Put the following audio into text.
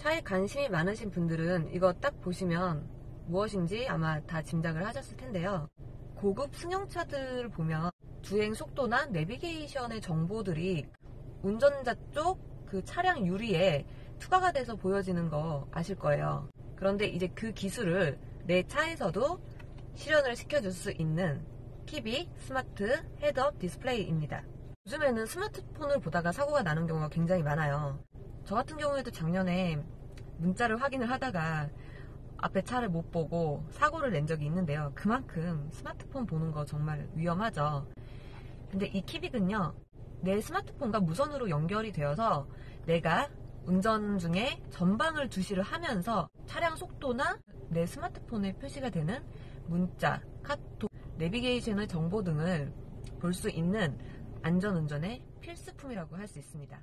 차에 관심이 많으신 분들은 이거 딱 보시면 무엇인지 아마 다 짐작을 하셨을 텐데요. 고급 승용차들 보면 주행 속도나 내비게이션의 정보들이 운전자 쪽 그 차량 유리에 투과가 돼서 보여지는 거 아실 거예요. 그런데 이제 그 기술을 내 차에서도 실현을 시켜줄 수 있는 키비 스마트 헤드업 디스플레이입니다. 요즘에는 스마트폰을 보다가 사고가 나는 경우가 굉장히 많아요. 저 같은 경우에도 작년에 문자를 확인을 하다가 앞에 차를 못 보고 사고를 낸 적이 있는데요. 그만큼 스마트폰 보는 거 정말 위험하죠. 근데 이 키빅은요, 내 스마트폰과 무선으로 연결이 되어서 내가 운전 중에 전방을 주시를 하면서 차량 속도나 내 스마트폰에 표시가 되는 문자, 카톡, 내비게이션의 정보 등을 볼 수 있는 안전운전의 필수품이라고 할 수 있습니다.